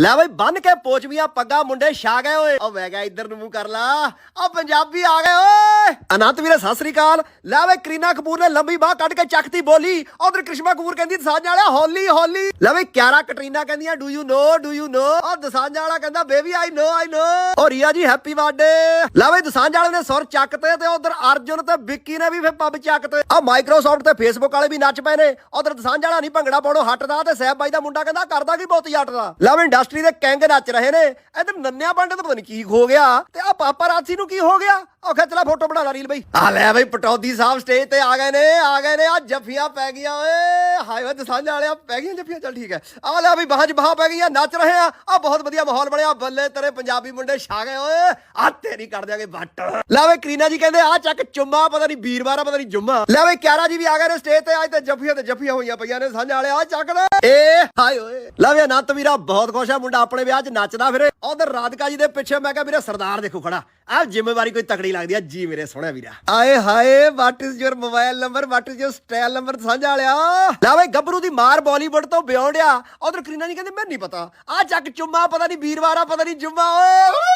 ਲੈ ਬਈ ਬੰਨ ਕੇ ਪੋਚਵੀਆਂ ਪੱਗਾਂ ਮੁੰਡੇ ਛਾ ਗਏ ਓਏ। ਓ ਮੈਂ ਕਿਹਾ ਇੱਧਰ ਨੂੰ ਮੂੰਹ ਕਰ ਲਾ। ਓ ਪੰਜਾਬੀ ਆ ਗਏ, ਓਏ। ਅਨੰਤ ਵੀਰੇ, ਸਤਿ ਸ੍ਰੀ ਅਕਾਲ। ਲੈ ਬਈ, ਕਰੀਨਾ ਕਪੂਰ ਨੇ ਲੰਬੀ ਬਾਹ ਕੱਢ ਕੇ ਚੱਕਤੀ ਬੋਲੀ। ਉਧਰ ਕ੍ਰਿਸ਼ਮਾ ਕਪੂਰ ਕਹਿੰਦੀ, ਦਸਾਂਝ ਵਾਲਿਆ, ਹੋਲੀ ਹੋਲੀ। ਲੈ ਬਈ, ਕਿਆਰਾ ਕਟਰੀਨਾ ਕਹਿੰਦੀਆਂ do you know do you know ਓ ਦਸਾਂਝ ਵਾਲਾ ਕਹਿੰਦਾ ਬੇਬੀ ਆਈ ਨੋ ਆਈ ਨੋ ਓ ਰੀਆ ਜੀ ਹੈਪੀ ਬਰਥਡੇ ਲੈ ਬਈ, ਦਸਾਂਝ ਵਾਲੇ ਨੇ ਸੁਰ ਚੱਕ ਤੇ ਉਧਰ ਅਰਜੁਨ ਤੇ ਵਿੱਕੀ ਨੇ ਵੀ ਫੇ ਪੱਬ ਚੱਕਤੇ ਆ ਮਾਈਕਰੋਸਾਫਟ ਤੇ ਫੇਸਬੁੱਕ ਵਾਲੇ ਵੀ ਨੱਚ ਪਏ ਨੇ। ਉਧਰ ਦਸਾਂਝ ਵਾਲਾ ਨਹੀਂ ਭੰਗੜਾ ਪਾਉਣੋਂ ਹਟਦਾ ਤੇ ਸਹਿਬ ਬਾਈ ਦਾ ਮੁੰਡਾ ਕਹਿੰਦਾ ਕਰਦਾ ਕੀ ਬਹੁਤ ਜੱਟ ਦਾ? ਲੈ ਬਈ ਇੰਡਸਟਰੀ ਦੇ ਕਿੰਗ ਨੱਚ ਰਹੇ ਨੇ। ਇਧਰ ਨੰਨਿਆ ਪੰਡਤ ਪਤਾ ਨਹੀਂ ਕੀ ਹੋ ਗਿਆ। ਤੇ ਆ ਪਾਪਾਰਾਸੀ ਨੂੰ ਕੀ ਹੋ ਗਿਆ? ਉਹ ਖਿੱਚ ਲੈ ਫੋਟੋ ਬਣਾ ਲਾ ਰੀਲ ਬਈ। ਆ ਲੈ ਬਈ, ਪਟੌਦੀ ਸਾਹਿਬ ਸਟੇਜ ਤੇ ਆ ਗਏ ਨੇ, ਆ ਗਏ ਨੇ, ਆ ਜੱਫੀਆਂ ਪੈ ਗਈਆਂ, ਓਏ। ਹਾਏ ਵੇ ਦਸਾਂਝ ਵਾਲਿਆ, ਪੈ ਗਈਆਂ ਜੱਫੀਆਂ? ਚੱਲ ਠੀਕ ਹੈ। ਆ ਲੈ ਬਈ, ਬਾਹਾਂ 'ਚ ਬਾਹਾਂ ਪੈ ਗਈਆਂ, ਨੱਚ ਰਹੇ ਆ। ਆ ਬਹੁਤ ਵਧੀਆ ਮਾਹੌਲ ਬਣਿਆ, ਬੱਲੇ ਤੇਰੇ ਪੰਜਾਬੀ ਮੁੰਡੇ ਛਾ ਗਏ, ਓਏ। ਆ ਤੇਰੀ ਕਰ ਦਿਆਂਗੇ ਵੱਟ। ਲੈ ਬਈ, ਕਰੀਨਾ ਜੀ ਕਹਿੰਦੇ, ਆ ਚੱਕ ਚੁੰਮਾ, ਪਤਾ ਨਹੀਂ ਵੀਰਵਾਰ ਆ, ਪਤਾ ਨਹੀਂ ਜੁੰਮਾ। ਲੈ ਬਈ, ਕਿਆਰਾ ਜੀ ਵੀ ਆ ਗਏ ਨੇ ਸਟੇਜ ਤੇ, ਅੱਜ ਤੇ ਜੱਫੀਆਂ ਤੇ ਜੱਫੀਆਂ ਹੋਈਆਂ ਪਈਆਂ ਨੇ ਸਾਂਝ ਵਾਲੇ ਆ ਚੱਕ ਲੈ ਏ, ਹਾਏ ਓਏ। ਲੈ ਵੀ ਅਨੰਤ ਵੀਰਾ, ਬਹੁਤ ਖੁਸ਼ ਆ, ਮੁੰਡਾ ਆਪਣੇ ਵਿਆਹ 'ਚ ਨੱਚਦਾ ਫਿਰੇ। ਉਧਰ ਰਾਧਿਕਾ ਜੀ ਦੇ ਪਿੱਛੇ ਮੈਂ ਕਿਹਾ ਵੀਰੇ ਸਰਦਾਰ ਦੇਖੋ ਖੜਾ। ਆਹ ਜ਼ਿੰਮੇਵਾਰੀ ਕੋਈ ਤਕੜੀ ਲੱਗਦੀ ਆ। ਜੀ ਮੇਰੇ ਸੋਹਣਾ ਵੀਰਾ। ਆਏ ਹਾਏ what is your mobile number what is your style number ਸਾਂਝਾ ਲਿਆ? ਲੈ ਬਈ, ਗੱਭਰੂ ਦੀ ਮਾਰ ਬਾਲੀਵੁੱਡ ਤੋਂ ਬਿਯੋਂਡ ਆ ਉਧਰ ਕਰੀਨਾ ਜੀ ਕਹਿੰਦੇ, ਮੈਨੂੰ ਨਹੀਂ ਪਤਾ। ਆ ਚੱਕ ਚੁੰਮਾ, ਪਤਾ ਨਹੀਂ ਵੀਰਵਾਰ, ਪਤਾ ਨਹੀਂ ਜੁੰਮਾ, ਓਏ।